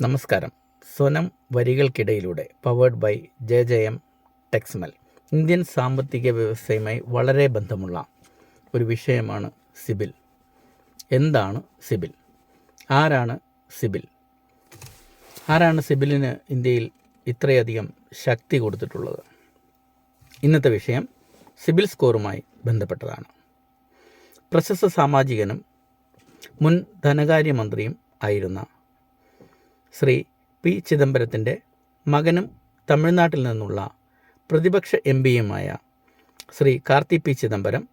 നമസ്കാരം. സ്വനം വരികൾക്കിടയിലൂടെ powered by J J M ടെക്സ്മൽ Indian സാമ്പത്തിക വ്യവസ്ഥയുമായി വളരെ ബന്ധമുള്ള ഒരു വിഷയമാണ് സിബിൽ. എന്താണ് സിബിൽ? ആരാണ് സിബിൽ? ആരാണ് സിബിലിന് ഇന്ത്യയിൽ ഇത്രയധികം ശക്തി കൊടുത്തിട്ടുള്ളത്? ഇന്നത്തെ വിഷയം സിബിൽ സ്കോറുമായി ബന്ധപ്പെട്ടതാണ്. പ്രശസ്ത സാമാജികനും മുൻ ധനകാര്യമന്ത്രിയും ആയിരുന്ന ശ്രീ പി ചിദംബരത്തിന്റെ മകനും തമിഴ്നാട്ടിൽ നിന്നുള്ള പ്രതിപക്ഷ എം പിയുമായ ശ്രീ കാർത്തി പി ചിദംബരം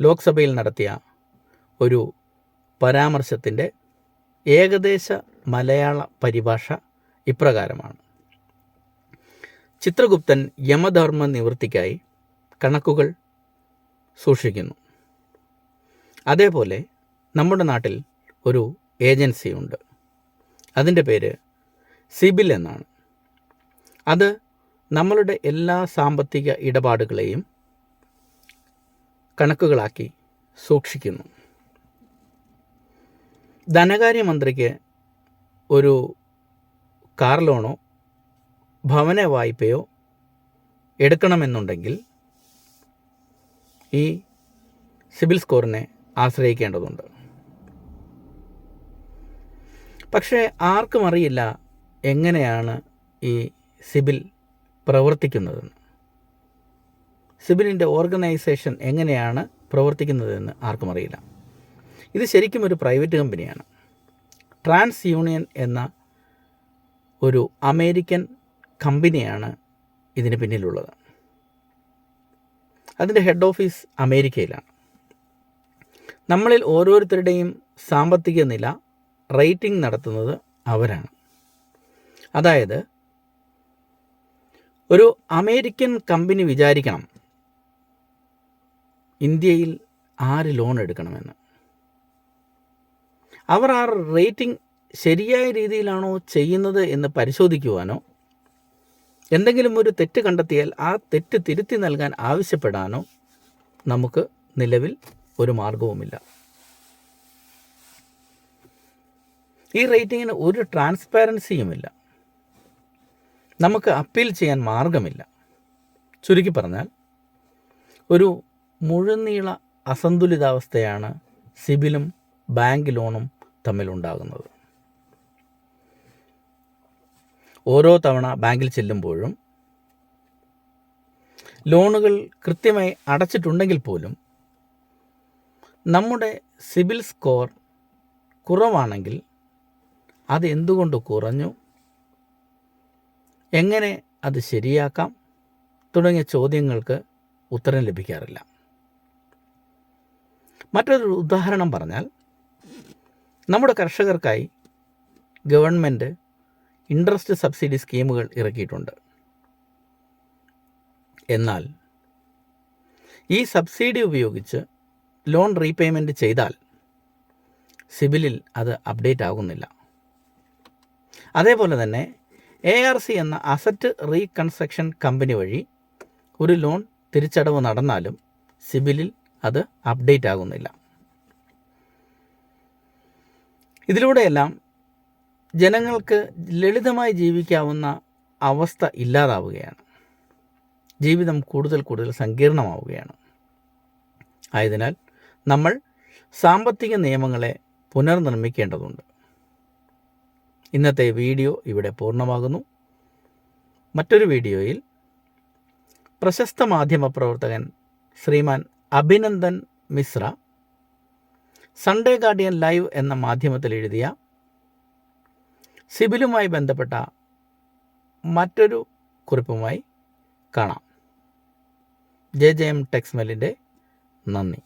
ലോക്സഭയിൽ നടത്തിയ ഒരു പരാമർശത്തിന്റെ ഏകദേശ മലയാള പരിഭാഷ ഇപ്രകാരമാണ്. ചിത്രഗുപ്തൻ യമധർമ്മ നിവൃത്തിക്കായി കണക്കുകൾ സൂക്ഷിക്കുന്നു. അതേപോലെ നമ്മുടെ നാട്ടിൽ ഒരു ഏജൻസിയുണ്ട്. അതിന്റെ പേര് സിബിൽ എന്നാണ്. അത് നമ്മളുടെ എല്ലാ സാമ്പത്തിക ഇടപാടുകളെയും കണക്കുകളാക്കി സൂക്ഷിക്കുന്നു. ധനകാര്യമന്ത്രിക്ക് ഒരു കാർ ലോണോ ഭവന വായ്പയോ എടുക്കണമെന്നുണ്ടെങ്കിൽ ഈ സിബിൽ സ്കോറിനെ ആശ്രയിക്കേണ്ടതുണ്ട്. പക്ഷേ ആർക്കും അറിയില്ല എങ്ങനെയാണ് ഈ സിബിൽ പ്രവർത്തിക്കുന്നതെന്ന്. സിബിലിന്റെ ഓർഗനൈസേഷൻ എങ്ങനെയാണ് പ്രവർത്തിക്കുന്നതെന്ന് ആർക്കും അറിയില്ല. ഇത് ശരിക്കും ഒരു പ്രൈവറ്റ് കമ്പനിയാണ്. ട്രാൻസ് യൂണിയൻ എന്ന ഒരു അമേരിക്കൻ കമ്പനിയാണ് ഇതിന് പിന്നിലുള്ളത്. അതിന്റെ ഹെഡ് ഓഫീസ് അമേരിക്കയിലാണ്. നമ്മളിൽ ഓരോരുത്തരുടെയും സാമ്പത്തിക നില റേറ്റിംഗ് നടത്തുന്നത് അവരാണ്. അതായത് ഒരു അമേരിക്കൻ കമ്പനി വിചാരിക്കണം ഇന്ത്യയിൽ ആര് ലോൺ എടുക്കണമെന്ന്. അവർ ആ റേറ്റിംഗ് ശരിയായ രീതിയിലാണോ ചെയ്യുന്നത് എന്ന് പരിശോധിക്കുവാനോ എന്തെങ്കിലും ഒരു തെറ്റ് കണ്ടെത്തിയാൽ ആ തെറ്റ് തിരുത്തി നൽകാൻ ആവശ്യപ്പെടാനോ നമുക്ക് നിലവിൽ ഒരു മാർഗവുമില്ല. ഈ റേറ്റിങ്ങിന് ഒരു ട്രാൻസ്പാരൻസിയുമില്ല നമുക്ക് അപ്പീൽ ചെയ്യാൻ മാർഗമില്ല. ചുരുക്കി പറഞ്ഞാൽ ഒരു മുഴുനീള അസന്തുലിതാവസ്ഥയാണ് സിബിലും ബാങ്ക് ലോണും തമ്മിലുണ്ടാകുന്നത്. ഓരോ തവണ ബാങ്കിൽ ചെല്ലുമ്പോഴും ലോണുകൾ കൃത്യമായി അടച്ചിട്ടുണ്ടെങ്കിൽ പോലും നമ്മുടെ സിബിൽ സ്കോർ കുറവാണെങ്കിൽ അത് എന്തുകൊണ്ട് കുറഞ്ഞു? എങ്ങനെ അത് ശരിയാക്കാം? തുടങ്ങിയ ചോദ്യങ്ങൾക്ക് ഉത്തരം ലഭിക്കാറില്ല. മറ്റൊരു ഉദാഹരണം പറഞ്ഞാൽ നമ്മുടെ കർഷകർക്കായി ഗവൺമെന്റ് ഇൻട്രസ്റ്റ് സബ്സിഡി സ്കീമുകൾ ഇറക്കിയിട്ടുണ്ട്. എന്നാൽ ഈ സബ്സിഡി ഉപയോഗിച്ച് ലോൺ റീപേയ്മെന്റ് ചെയ്താൽ സിബിലിൽ അത് അപ്ഡേറ്റ് ആകുന്നില്ല. അതേപോലെ തന്നെ എ ആർ സി എന്ന അസറ്റ് റീകൺസ്ട്രക്ഷൻ കമ്പനി വഴി ഒരു ലോൺ തിരിച്ചടവ് നടന്നാലും സിബിലിൽ അത് അപ്ഡേറ്റ് ആകുന്നില്ല. ഇതിലൂടെയെല്ലാം ജനങ്ങൾക്ക് ലളിതമായി ജീവിക്കാവുന്ന അവസ്ഥ ഇല്ലാതാവുകയാണ്. ജീവിതം കൂടുതൽ കൂടുതൽ സങ്കീർണമാവുകയാണ്. ആയതിനാൽ നമ്മൾ സാമ്പത്തിക നിയമങ്ങളെ പുനർനിർമ്മിക്കേണ്ടതുണ്ട്. ഇന്നത്തെ വീഡിയോ ഇവിടെ പൂർണമാകുന്നു. മറ്റൊരു വീഡിയോയിൽ പ്രശസ്ത മാധ്യമ പ്രവർത്തകൻ Shriman Abhinandan Mishra Sunday Guardian live എന്ന മാധ്യമത്തിൽ എഴുതിയ സിബിലുമായി ബന്ധപ്പെട്ട മറ്റൊരു കുറിപ്പുമായി കാണാം. ജെ ജെ എം ടെക്സ്മെലിന്റെ നന്ദി.